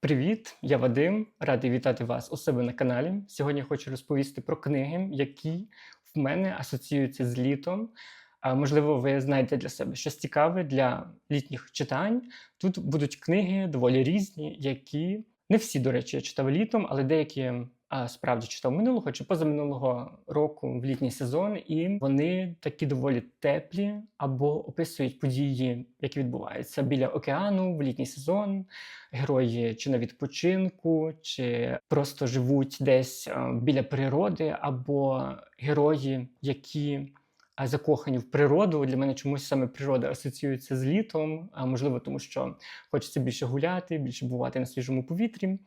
Привіт, я Вадим. Радий вітати вас у себе на каналі. Сьогодні хочу розповісти про книги, які в мене асоціюються з літом. Можливо, ви знайдете для себе щось цікаве для літніх читань. Тут будуть книги доволі різні, які не всі, до речі, я читав літом, але деякі справді читав минулого чи позаминулого року в літній сезон, і вони такі доволі теплі або описують події, які відбуваються біля океану в літній сезон. Герої чи на відпочинку, чи просто живуть десь біля природи, або герої, які закохані в природу. Для мене чомусь саме природа асоціюється з літом, а можливо, тому що хочеться більше гуляти, більше бувати на свіжому повітрі.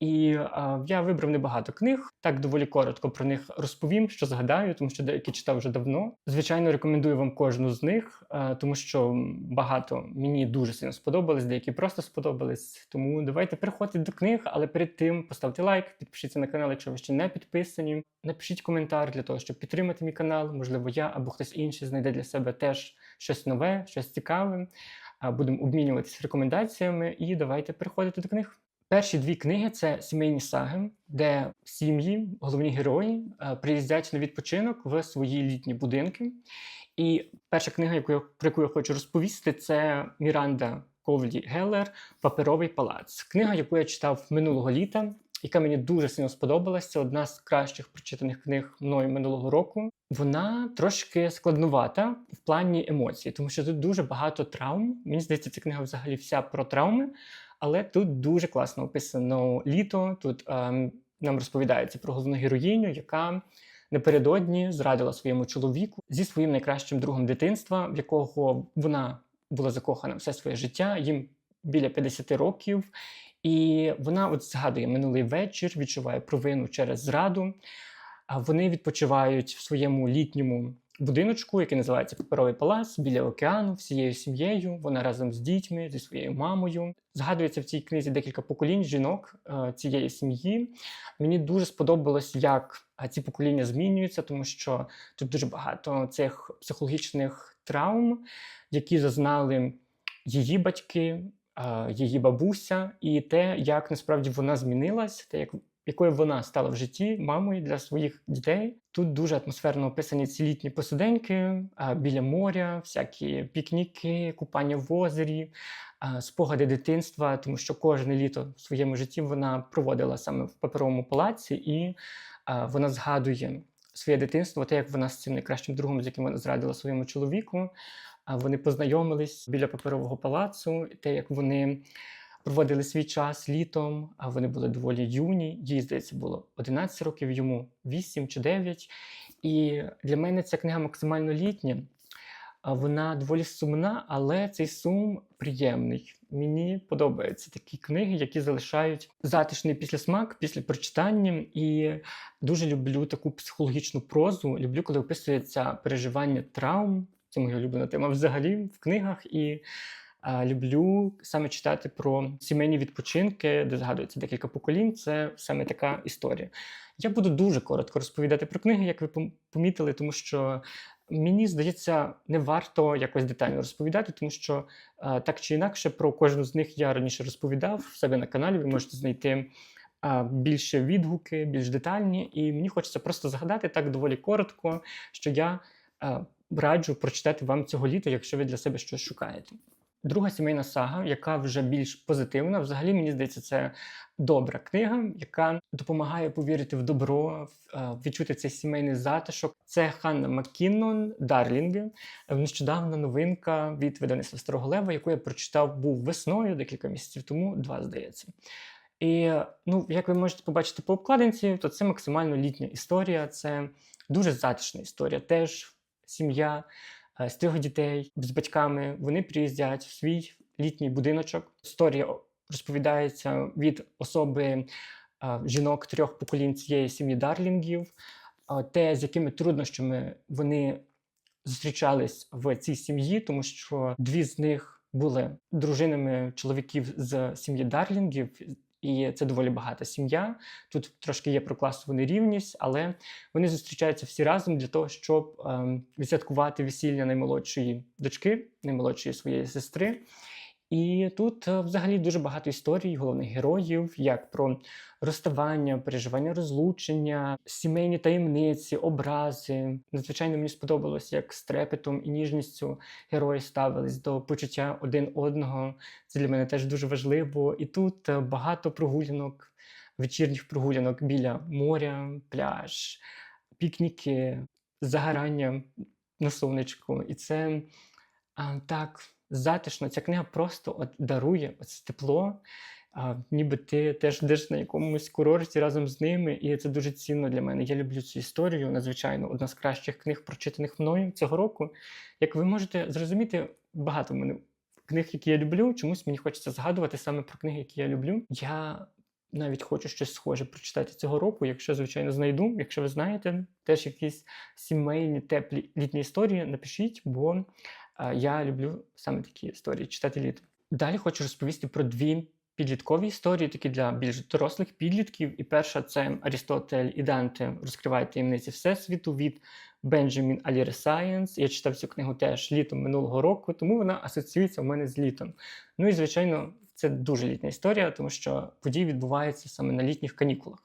І а, я вибрав небагато книг. Так доволі коротко про них розповім, що згадаю, тому що деякі читав вже давно. Звичайно, рекомендую вам кожну з них, а, тому що багато мені дуже сильно сподобались, деякі просто сподобались. Тому давайте переходити до книг, але перед тим поставте лайк, підпишіться на канал, якщо ви ще не підписані. Напишіть коментар для того, щоб підтримати мій канал. Можливо, я або хтось інший знайде для себе теж щось нове, щось цікаве. Будемо обмінюватися рекомендаціями і давайте переходити до книг. Перші дві книги це сімейні саги, де сім'ї, головні герої, е, приїздять на відпочинок в свої літні будинки. І перша книга, яку я, про яку я хочу розповісти, це Міранда Ковлі Геллер Паперовий палац. Книга, яку я читав минулого літа, яка мені дуже сильно сподобалась. Це одна з кращих прочитаних книг мною минулого року. Вона трошки складнувата в плані емоцій, тому що тут дуже багато травм. Мені здається, ця книга взагалі вся про травми. Але тут дуже класно описано літо. Тут ем, нам розповідається про головну героїню, яка напередодні зрадила своєму чоловіку зі своїм найкращим другом дитинства, в якого вона була закохана все своє життя, їм біля 50 років. І вона от згадує минулий вечір, відчуває провину через зраду. А вони відпочивають в своєму літньому будиночку, який називається Паперовий палац біля океану, всією сім'єю. Вона разом з дітьми, зі своєю мамою. Згадується в цій книзі декілька поколінь жінок е, цієї сім'ї. Мені дуже сподобалось, як е, ці покоління змінюються, тому що тут дуже багато цих психологічних травм, які зазнали її батьки, е, її бабуся, і те, як насправді вона змінилась, те, як якою вона стала в житті мамою для своїх дітей. Тут дуже атмосферно описані ці літні посиденьки біля моря, всякі пікніки, купання в озері, спогади дитинства, тому що кожне літо в своєму житті вона проводила саме в паперовому палаці, і вона згадує своє дитинство, те, як вона з цим найкращим другом, з яким вона зрадила своєму чоловіку. Вони познайомились біля паперового палацу, те, як вони проводили свій час літом, а вони були доволі юні. Їй, здається, було 11 років, йому 8 чи 9. І для мене ця книга максимально літня. Вона доволі сумна, але цей сум приємний. Мені подобаються такі книги, які залишають затишний післясмак після прочитання. І дуже люблю таку психологічну прозу. Люблю, коли описується переживання травм. Це моя улюблена тема взагалі в книгах. І люблю саме читати про сімейні відпочинки, де згадується декілька поколінь. Це саме така історія. Я буду дуже коротко розповідати про книги, як ви помітили, тому що мені здається, не варто якось детально розповідати, тому що так чи інакше про кожну з них я раніше розповідав в себе на каналі. Ви можете знайти. Більше відгуки, більш детальні, і мені хочеться просто згадати так доволі коротко, що я раджу прочитати вам цього літа, якщо ви для себе щось шукаєте. Друга сімейна сага, яка вже більш позитивна. Взагалі, мені здається, це добра книга, яка допомагає повірити в добро, відчути цей сімейний затишок. Це Ханна Маккіннон Дарлінги. Нещодавна новинка від видавництва Старого Лева, яку я прочитав був весною, декілька місяців тому, два здається. І ну, як ви можете побачити по обкладинці, то це максимально літня історія, це дуже затишна історія. Теж сім'я з трьох дітей з батьками. Вони приїздять в свій літній будиночок. Історія розповідається від особи жінок трьох поколінь цієї сім'ї Дарлінгів, те, з якими труднощами вони зустрічались в цій сім'ї, тому що дві з них були дружинами чоловіків з сім'ї Дарлінгів. І це доволі багата сім'я. Тут трошки є про класову нерівність, але вони зустрічаються всі разом для того, щоб ем, відсвяткувати весілля наймолодшої дочки, наймолодшої своєї сестри. І тут е, взагалі дуже багато історій головних героїв, як про розставання, переживання розлучення, сімейні таємниці, образи. Надзвичайно мені сподобалось, як з трепетом і ніжністю герої ставились до почуття один одного. Це для мене теж дуже важливо. І тут е, багато прогулянок, вечірніх прогулянок біля моря, пляж, пікніки, загорання на сонечку. І це а, так затишно. Ця книга просто от дарує оце тепло. А, ніби ти теж йдеш на якомусь курорті разом з ними, і це дуже цінно для мене. Я люблю цю історію. Надзвичайно одна з кращих книг, прочитаних мною цього року. Як ви можете зрозуміти, багато в мене книг, які я люблю. Чомусь мені хочеться згадувати саме про книги, які я люблю. Я навіть хочу щось схоже прочитати цього року, якщо, звичайно, знайду. Якщо ви знаєте, теж якісь сімейні, теплі літні історії, напишіть, бо я люблю саме такі історії читати літом. Далі хочу розповісти про дві підліткові історії, такі для більш дорослих підлітків. І перша це Арістотель і Данте розкривають таємниці Всесвіту від Бенджамін Аліри Сайенс. Я читав цю книгу теж літом минулого року, тому вона асоціюється в мене з літом. Ну і звичайно, це дуже літня історія, тому що події відбуваються саме на літніх канікулах.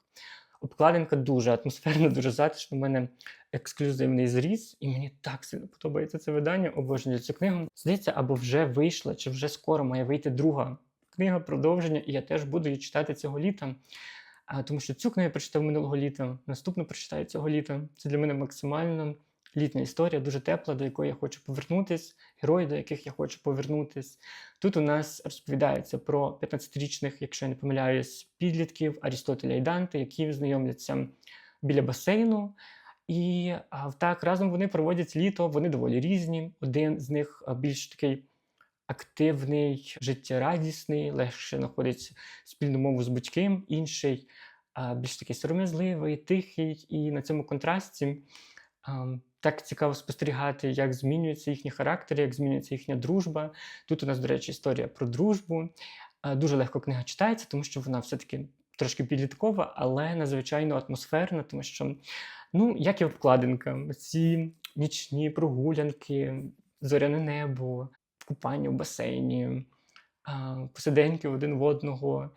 Обкладинка дуже атмосферна, дуже затишна. У мене ексклюзивний зріз, і мені так сильно подобається це видання. Обожнюю цю книгу. Здається, або вже вийшла, чи вже скоро має вийти друга книга продовження, і я теж буду її читати цього літа. А, Тому що цю книгу я прочитав минулого літа, наступну прочитаю цього літа. Це для мене максимально літня історія, дуже тепла, до якої я хочу повернутись, герої, до яких я хочу повернутись. Тут у нас розповідається про 15-річних, якщо я не помиляюсь, підлітків Арістотеля і Данте, які знайомляться біля басейну. І так разом вони проводять літо, вони доволі різні. Один з них більш такий активний, життєрадісний, легше знаходить спільну мову з батьком, інший більш такий сором'язливий, тихий, і на цьому контрасті. Так цікаво спостерігати, як змінюються їхні характери, як змінюється їхня дружба. Тут у нас, до речі, історія про дружбу. Дуже легко книга читається, тому що вона все-таки трошки підліткова, але надзвичайно атмосферна, тому що, ну, як і обкладинка, ці нічні прогулянки, зоряне небо, купання в басейні, посиденьки один в одного.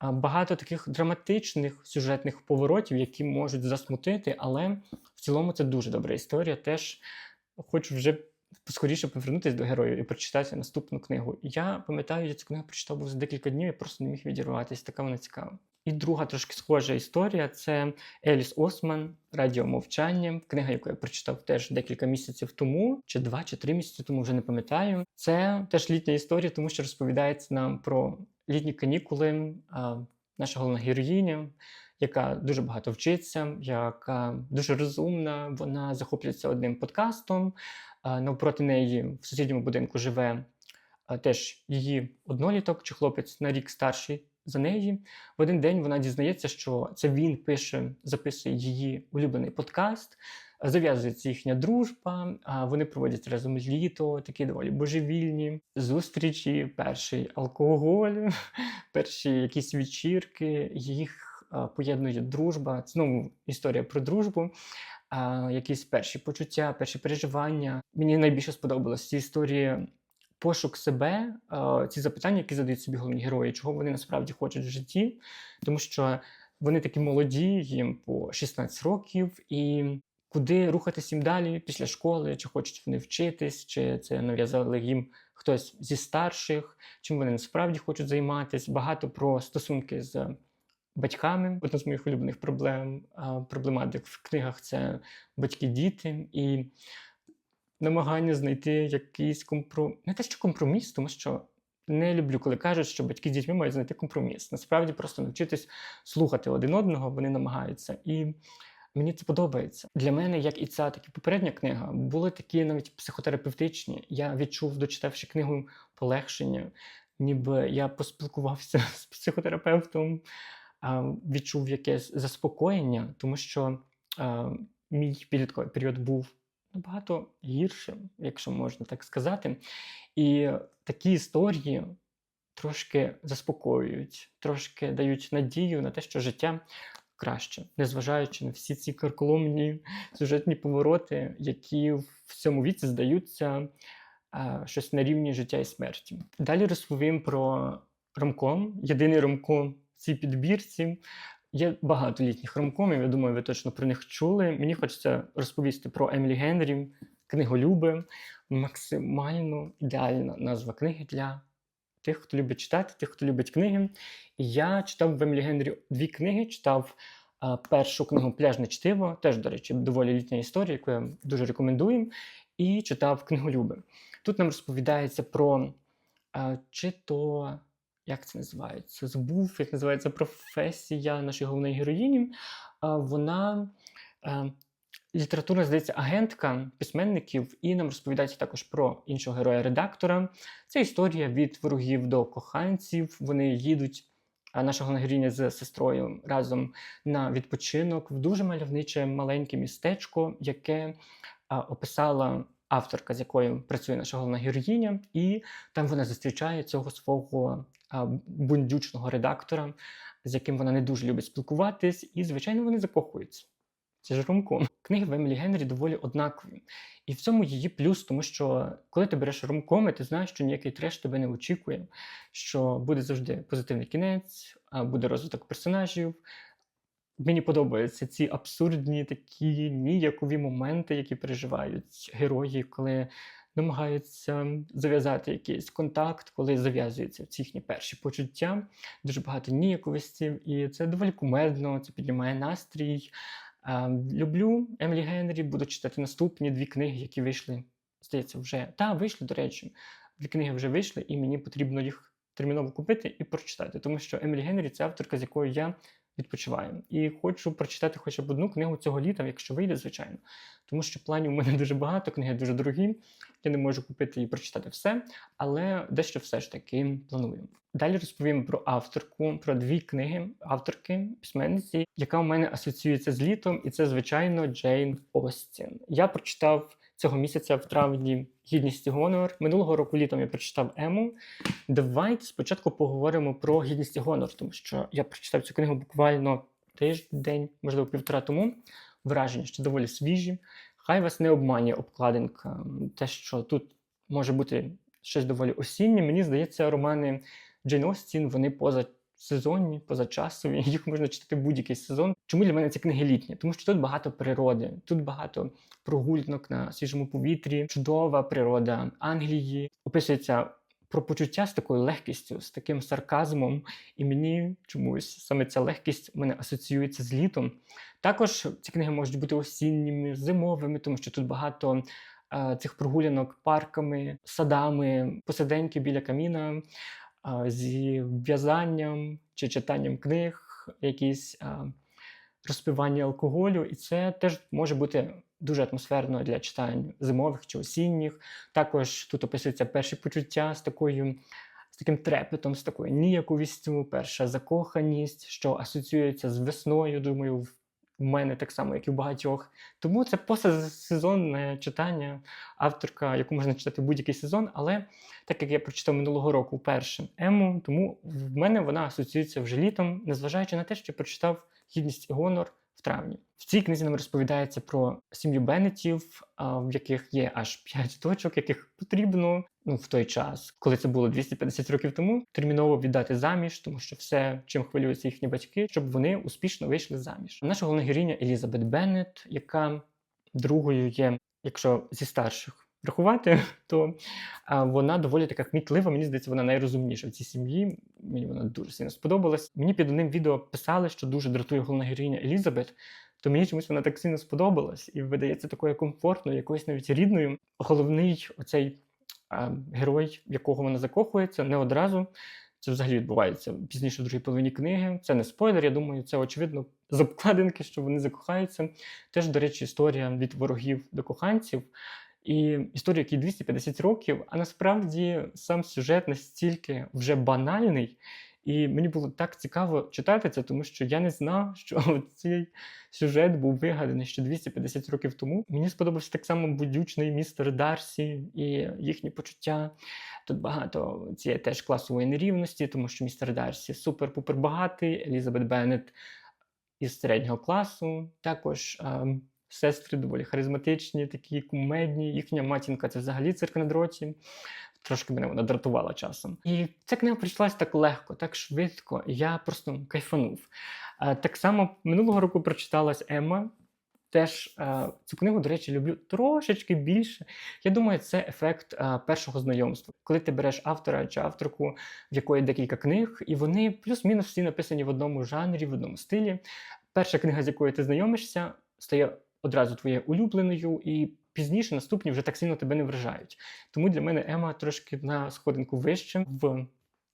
Багато таких драматичних сюжетних поворотів, які можуть засмутити, але в цілому це дуже добра історія. Теж хочу вже скоріше повернутися до героїв і прочитати наступну книгу. Я пам'ятаю, я цю книгу прочитав за декілька днів, я просто не міг відірватися, така вона цікава. І друга трошки схожа історія це Еліс Осман Радіо мовчання, книга, яку я прочитав теж декілька місяців тому, чи два, чи три місяці тому вже не пам'ятаю. Це теж літня історія, тому що розповідається нам про літні канікули. Наша головна героїня, яка дуже багато вчиться, яка дуже розумна. Вона захоплюється одним подкастом. Навпроти неї в сусідньому будинку живе теж її одноліток чи хлопець на рік старший за неї. В один день вона дізнається, що це він пише, записує її улюблений подкаст. Зав'язується їхня дружба, вони проводять разом літо, такі доволі божевільні зустрічі, перший алкоголь, перші якісь вечірки. Їх поєднує дружба. Знову історія про дружбу. Якісь перші почуття, перші переживання. Мені найбільше сподобалось ці історії пошук себе, е, ці запитання, які задають собі головні герої, чого вони насправді хочуть в житті, тому що вони такі молоді, їм по 16 років, і куди рухатись їм далі після школи, чи хочуть вони вчитись, чи це нав'язали їм хтось зі старших, чим вони насправді хочуть займатися. Багато про стосунки з батьками. Одна з моїх улюблених проблем, проблематик в книгах це батьки-діти. І намагання знайти якийсь компроміс. Не те, що компроміс, тому що не люблю, коли кажуть, що батьки з дітьми мають знайти компроміс. Насправді просто навчитись слухати один одного, вони намагаються. І мені це подобається. Для мене, як і ця, так і попередня книга, були такі навіть психотерапевтичні. Я відчув, дочитавши книгу полегшення, ніби я поспілкувався з психотерапевтом, відчув якесь заспокоєння, тому що мій підлітковий період був набагато гіршим, якщо можна так сказати. І такі історії трошки заспокоюють, трошки дають надію на те, що життя краще, незважаючи на всі ці карколомні сюжетні повороти, які в цьому віці здаються а, щось на рівні життя і смерті. Далі розповім про ромком, єдиний ромком в цій підбірці. Є багато літніх ромкомів, я думаю, ви точно про них чули. Мені хочеться розповісти про Емілі Генрі, книголюби. Максимально ідеальна назва книги для тих, хто любить читати, тих, хто любить книги. І я читав в Емілі Генрі дві книги, читав а, першу книгу Пляжне чтиво, теж, до речі, доволі літня історія, яку я дуже рекомендую. І читав книголюби. Тут нам розповідається про а, чи то як це називається? Забув, як називається професія нашої головної героїні. Вона е, літературна, здається, агентка письменників, і нам розповідається також про іншого героя-редактора. Це історія від ворогів до коханців. Вони їдуть. Наша головна героїня з сестрою разом на відпочинок в дуже мальовниче маленьке містечко, яке а, описала авторка, з якою працює наша головна героїня, і там вона зустрічає цього свого бундючного редактора, з яким вона не дуже любить спілкуватись, і, звичайно, вони закохуються. Це ж ромком. Книги в Емілі Генрі доволі однакові. І в цьому її плюс, тому що коли ти береш ромкоми, ти знаєш, що ніякий треш тебе не очікує, що буде завжди позитивний кінець, буде розвиток персонажів. Мені подобаються ці абсурдні такі ніякові моменти, які переживають герої, коли намагаються зав'язати якийсь контакт, коли зав'язуються ці їхні перші почуття. Дуже багато ніяковості, і це доволі кумедно, це піднімає настрій. Люблю Емілі Генрі, буду читати наступні дві книги, які вийшли. Здається, вже та вийшли, до речі. Дві книги вже вийшли, і мені потрібно їх терміново купити і прочитати, тому що Емілі Генрі це авторка, з якою я відпочиваю. І хочу прочитати хоча б одну книгу цього літа, якщо вийде, звичайно. Тому що планів у мене дуже багато, книги дуже дорогі. Я не можу купити і прочитати все, але дещо все ж таки планую. Далі розповім про авторку, про дві книги авторки, письменниці, яка у мене асоціюється з літом, і це, звичайно, Джейн Остін. Я прочитав цього місяця в травні гідність гонор. Минулого року літом я прочитав Ему. Давайте спочатку поговоримо про гідність і гонор, тому що я прочитав цю книгу буквально тиждень, можливо, півтора тому. Враження, що доволі свіжі. Хай вас не обманює обкладинка. Те, що тут може бути щось доволі осіннє. Мені здається, романи Джейн Остін, вони поза сезонні, позачасові, їх можна читати будь-який сезон. Чому для мене ці книги літні? Тому що тут багато природи, тут багато прогулянок на свіжому повітрі, чудова природа Англії. Описується про почуття з такою легкістю, з таким сарказмом, і мені чомусь саме ця легкість мене асоціюється з літом. Також ці книги можуть бути осінніми, зимовими, тому що тут багато. е, Цих прогулянок парками, садами, посиденьки біля каміна, зі в'язанням чи читанням книг, якісь розпивання алкоголю, і це теж може бути дуже атмосферно для читань зимових чи осінніх. Також тут описуються перші почуття з такою. З таким трепетом, з такою ніяковістю, перша закоханість, що асоціюється з весною, думаю, в в мене так само, як і в багатьох. Тому це посезонне читання, авторка, яку можна читати будь-який сезон. Але так як я прочитав минулого року перше Ему, тому в мене вона асоціюється вже літом, незважаючи на те, що прочитав гідність і гонор в травні. В цій книзі нам розповідається про сім'ю Беннетів, в яких є аж 5 дочок, яких потрібно ну, в той час, коли це було 250 років тому, терміново віддати заміж, тому що все, чим хвилюються їхні батьки, щоб вони успішно вийшли заміж. Наша головна героїня Елізабет Беннет, яка другою є, якщо зі старших. Рахувати, то а, вона доволі така кмітлива. Мені здається, вона найрозумніша в цій сім'ї. Мені вона дуже сильно сподобалась. Мені під одним відео писали, що дуже дратує головна героїня Елізабет. То мені чомусь вона так сильно сподобалась і видається такою комфортною, якоюсь навіть рідною. Головний оцей а, герой, в якого вона закохується, не одразу. Це взагалі відбувається пізніше в другій половині книги. Це не спойлер, я думаю, це очевидно з обкладинки, що вони закохаються. Теж, до речі, історія від ворогів до коханців. І історія, якій 250 років, а насправді сам сюжет настільки вже банальний, і мені було так цікаво читати це, тому що я не знав, що цей сюжет був вигаданий ще 250 років тому. Мені сподобався так само будючний містер Дарсі і їхні почуття. Тут багато цієї теж класової нерівності, тому що містер Дарсі супер-пупер багатий, Елізабет Беннет із середнього класу, також ем, сестри доволі харизматичні, такі кумедні. Їхня матінка це взагалі цирк на дроті. Трошки мене вона дратувала часом. І ця книга прийшлась так легко, так швидко. Я просто кайфанув. Е, Так само минулого року прочиталась Емма. Теж е, цю книгу, до речі, люблю трошечки більше. Я думаю, це ефект е, першого знайомства. Коли ти береш автора чи авторку, в якої декілька книг, і вони плюс-мінус всі написані в одному жанрі, в одному стилі. Перша книга, з якою ти знайомишся, стає одразу твоєю улюбленою, і пізніше наступні вже так сильно тебе не вражають. Тому для мене Ема трошки на сходинку вище в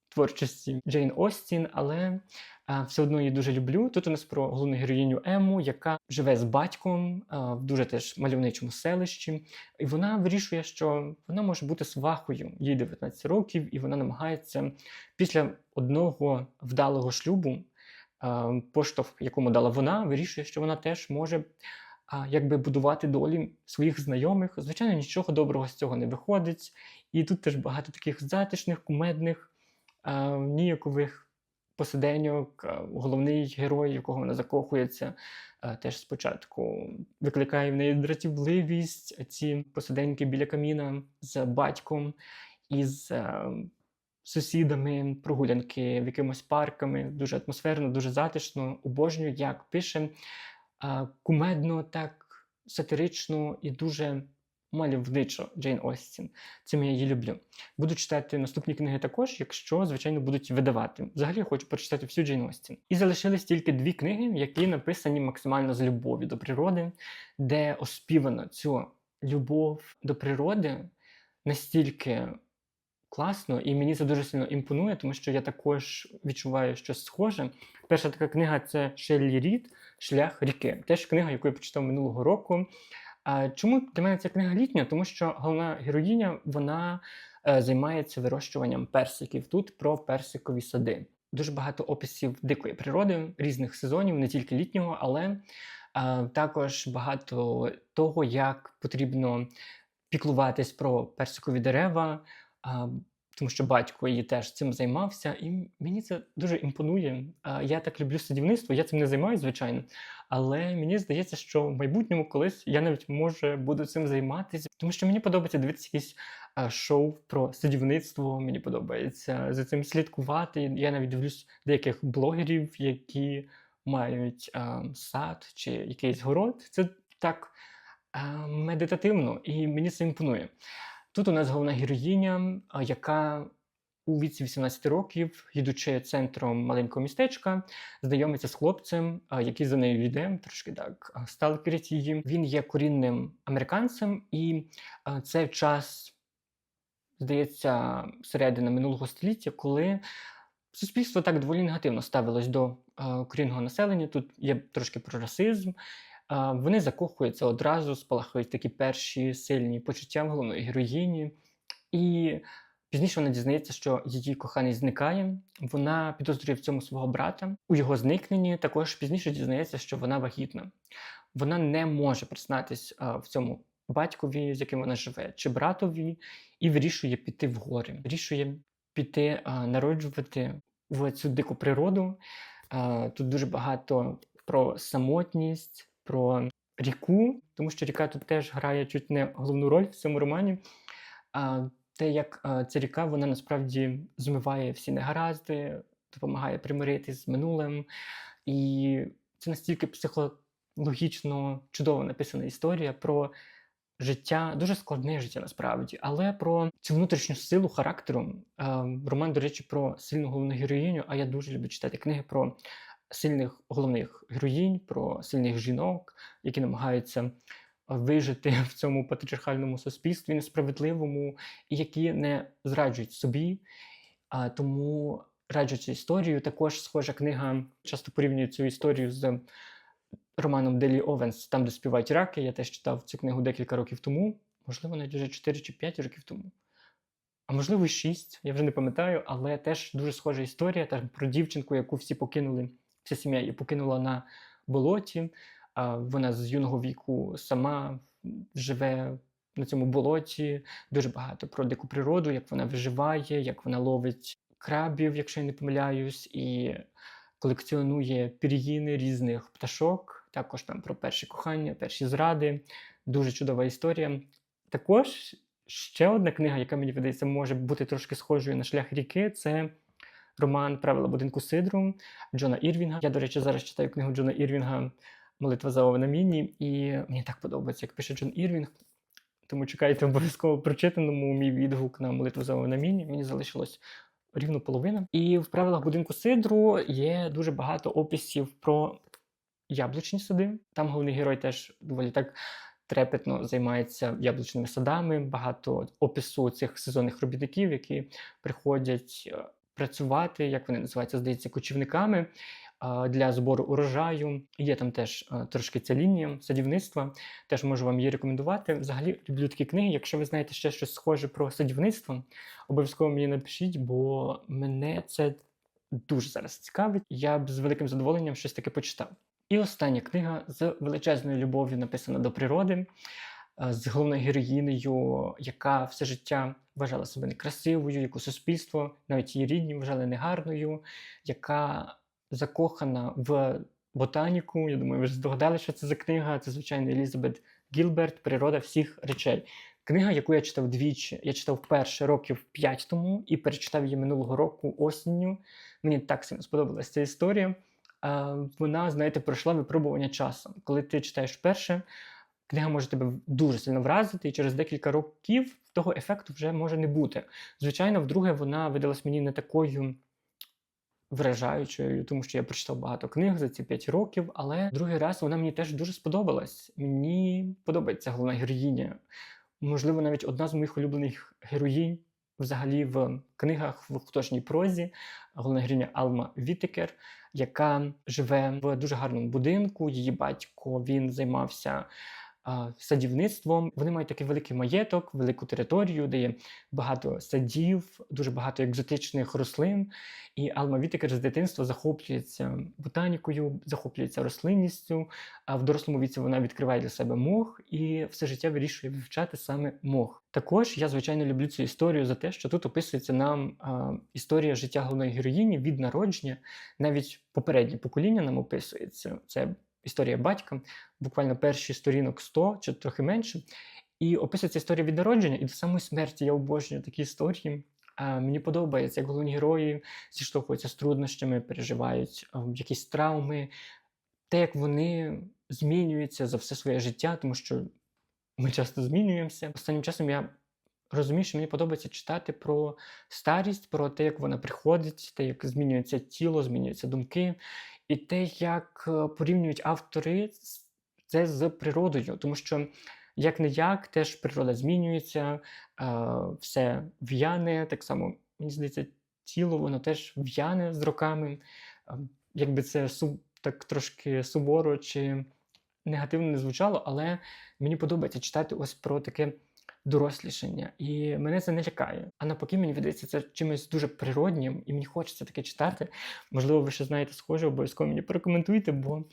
творчості Джейн Остін, але а, все одно її дуже люблю. Тут у нас про головну героїню Ему, яка живе з батьком а, в дуже теж мальовничому селищі, і вона вирішує, що вона може бути свахою. Їй 19 років, і вона намагається після одного вдалого шлюбу, поштовх, якому дала вона, вирішує, що вона теж може. А якби будувати долі своїх знайомих, звичайно, нічого доброго з цього не виходить. І тут теж багато таких затишних, кумедних, а, ніякових посиденьок. Головний герой, якого вона закохується, а, теж спочатку викликає в неї дратівливість, ці посиденьки біля каміна з батьком і з а, сусідами, прогулянки в якимось парками. Дуже атмосферно, дуже затишно, обожнюю, як пише кумедно, так сатирично і дуже мальовничо Джейн Остін. Цим я її люблю. Буду читати наступні книги також, якщо, звичайно, будуть видавати. Взагалі я хочу прочитати всю Джейн Остін. І залишились тільки дві книги, які написані максимально з любові до природи, де оспівано цю любов до природи настільки класно, і мені це дуже сильно імпонує, тому що я також відчуваю щось схоже. Перша така книга це Шеллі Рід Шлях ріки. Теж книга, яку я почитав минулого року. А чому для мене ця книга літня? Тому що головна героїня вона е, займається вирощуванням персиків. Тут про персикові сади. Дуже багато описів дикої природи, різних сезонів, не тільки літнього, але е, також багато того, як потрібно піклуватись про персикові дерева. А, тому що батько її теж цим займався, і мені це дуже імпонує. А, Я так люблю садівництво, я цим не займаюся, звичайно. Але мені здається, що в майбутньому колись я навіть може буду цим займатися, тому що мені подобається дивитися якісь а, шоу про садівництво. Мені подобається за цим слідкувати. Я навіть дивлюсь деяких блогерів, які мають а, сад чи якийсь город. Це так а, медитативно, і мені це імпонує. Тут у нас головна героїня, яка у віці 18 років, їдучи центром маленького містечка, знайомиться з хлопцем, який за нею йде, трошки так сталкерить її. Він є корінним американцем, і це час, здається, середина минулого століття, коли суспільство так доволі негативно ставилось до корінного населення. Тут є трошки про расизм. Вони закохуються одразу, спалахують такі перші сильні почуття в головної героїні. І пізніше вона дізнається, що її коханий зникає. Вона підозрює в цьому свого брата. У його зникненні також пізніше дізнається, що вона вагітна. Вона не може признатись в цьому батькові, з яким вона живе, чи братові, і вирішує піти в гори. Вирішує піти народжувати в цю дику природу. Тут дуже багато про самотність, про ріку, тому що ріка тут теж грає чуть не головну роль в цьому романі. А, те, як ця ріка вона насправді змиває всі негаразди, допомагає примиритись з минулим. І це настільки психологічно чудово написана історія про життя, дуже складне життя насправді, але про цю внутрішню силу характеру. А, роман, до речі, про сильну головну героїню, а я дуже люблю читати книги про сильних головних героїнь, про сильних жінок, які намагаються вижити в цьому патріархальному суспільстві несправедливому, і які не зраджують собі. А, тому раджу історію. Також схожа книга часто порівнюю цю історію з романом Делі Овенс, там, де співають раки. Я теж читав цю книгу декілька років тому, можливо, навіть вже 4 чи 5 років тому. А можливо, і 6, я вже не пам'ятаю, але теж дуже схожа історія там, про дівчинку, яку всі покинули, вся сім'я її покинула на болоті. Вона з юного віку сама живе на цьому болоті. Дуже багато про дику природу, як вона виживає, як вона ловить крабів, якщо я не помиляюсь, і колекціонує пір'їни різних пташок, також там про перші кохання, перші зради. Дуже чудова історія. Також ще одна книга, яка мені видається, може бути трошки схожою на шлях ріки, це роман Правила будинку Сидру Джона Ірвінга. Я, до речі, зараз читаю книгу Джона Ірвінга Молитва за Овена Міні, і мені так подобається, як пише Джон Ірвінг. Тому чекайте обов'язково прочитаному мій відгук на молитву за Овена Міні. Мені залишилось рівно половина. І в правилах будинку Сидру є дуже багато описів про яблучні сади. Там головний герой теж доволі так трепетно займається яблучними садами. Багато опису цих сезонних робітників, які приходять е, працювати, як вони називаються, здається, кочівниками для збору урожаю. Є там теж е, трошки ця лінія садівництва. Теж можу вам її рекомендувати. Взагалі люблю такі книги. Якщо ви знаєте ще щось схоже про садівництво, обов'язково мені напишіть, бо мене це дуже зараз цікавить. Я б з великим задоволенням щось таке почитав. І остання книга з величезною любов'ю написана до природи, е, з головною героїнею, яка все життя вважала себе некрасивою, яку суспільство, навіть її рідні вважали негарною, яка закохана в ботаніку. Я думаю, ви ж здогадали, що це за книга. Це, звичайно, Елізабет Гілберт Природа всіх речей. Книга, яку я читав двічі. Я читав вперше років 5 тому і перечитав її минулого року осінню. Мені так сильно сподобалася ця історія. Вона, знаєте, пройшла випробування часом. Коли ти читаєш вперше, книга може тебе дуже сильно вразити, і через декілька років того ефекту вже може не бути. Звичайно, вдруге, вона видалась мені не такою вражаючою, тому що я прочитав багато книг за ці 5 років, але другий раз вона мені теж дуже сподобалась. Мені подобається головна героїня. Можливо, навіть одна з моїх улюблених героїнь взагалі в книгах в художній прозі, головна героїня Алма Вітекер, яка живе в дуже гарному будинку. Її батько він займався садівництвом. Вони мають такий великий маєток, велику територію, де є багато садів, дуже багато екзотичних рослин. І Алма Вітекер з дитинства захоплюється ботанікою, захоплюється рослинністю. А в дорослому віці вона відкриває для себе мох і все життя вирішує вивчати саме мох. Також я, звичайно, люблю цю історію за те, що тут описується нам а, історія життя головної героїні від народження. Навіть попереднє покоління нам описується. Це історія батька, буквально перші сторінок 100 чи трохи менше. І описується історія від народження і до самої смерті. Я обожнюю такі історії. А, Мені подобається, як головні герої зіштовхуються з труднощами, переживають якісь травми, те, як вони змінюються за все своє життя, тому що ми часто змінюємося. Останнім часом я розумію, що мені подобається читати про старість, про те, як вона приходить, те, як змінюється тіло, змінюються думки і те, як е, порівнюють автори це з природою, тому що як не як, теж природа змінюється, все в'яне, так само, мені здається, тіло воно теж в'яне з роками. Якби це так трошки суворо чи негативно не звучало, але мені подобається читати ось про таке дорослішання, і мене це не лякає. А навпаки, мені видається це чимось дуже природнім, і мені хочеться таке читати. Можливо, ви ще знаєте схоже, обов'язково мені порекоментуйте, бо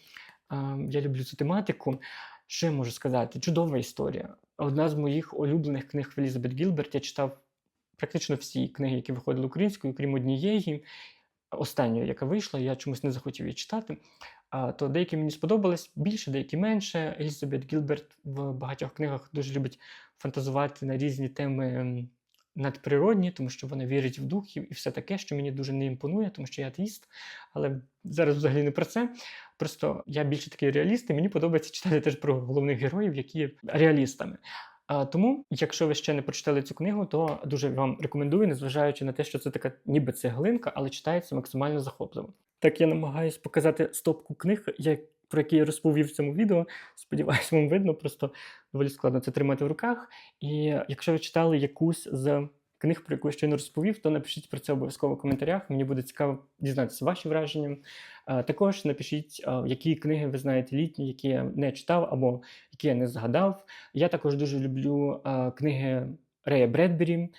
а, я люблю цю тематику. Що я можу сказати? Чудова історія. Одна з моїх улюблених книг Елізабет Гілберт. Я читав практично всі книги, які виходили українською, крім однієї, останньої, яка вийшла, я чомусь не захотів її читати. То деякі мені сподобались більше, деякі менше. Елізабет Гілберт в багатьох книгах дуже любить фантазувати на різні теми надприродні, тому що вона вірить в духів і все таке, що мені дуже не імпонує, тому що я атеїст. Але зараз взагалі не про це. Просто я більше такий реаліст, і мені подобається читати теж про головних героїв, які реалістами. А, Тому, якщо ви ще не прочитали цю книгу, то дуже вам рекомендую, незважаючи на те, що це така ніби цеглинка, але читається максимально захопливо. Так я намагаюсь показати стопку книг, як про які я розповів в цьому відео. Сподіваюсь, вам видно, просто доволі складно це тримати в руках. І якщо ви читали якусь з книг, про яку я щойно розповів, то напишіть про це обов'язково в коментарях. Мені буде цікаво дізнатися ваші враження. Також напишіть, які книги ви знаєте літні, які я не читав або які я не згадав. Я також дуже люблю книги Рея Бредбері.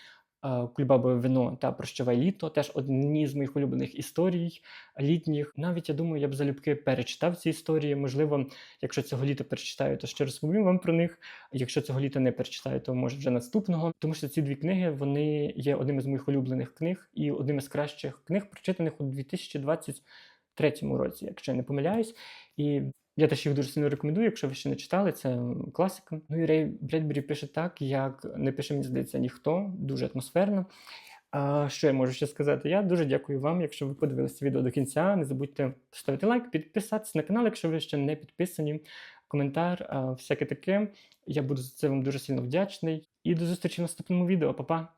Кульбабове вино та прощавай літо теж одні з моїх улюблених історій літніх. Навіть я думаю, я б залюбки перечитав ці історії. Можливо, якщо цього літа перечитаю, то ще розповім вам про них. Якщо цього літа не перечитаю, то може вже наступного. Тому що ці дві книги вони є одними з моїх улюблених книг і одними з кращих книг, прочитаних у 2020 третьому році, якщо я не помиляюсь. І я теж їх дуже сильно рекомендую, якщо ви ще не читали, це класика. Ну і Рей Бредбері пише так, як не пише, мені здається, ніхто, дуже атмосферно. А, що я можу ще сказати? Я дуже дякую вам, якщо ви подивилися відео до кінця. Не забудьте поставити лайк, підписатися на канал, якщо ви ще не підписані. Коментар, всяке таке. Я буду за це вам дуже сильно вдячний. І до зустрічі в наступному відео. Па-па!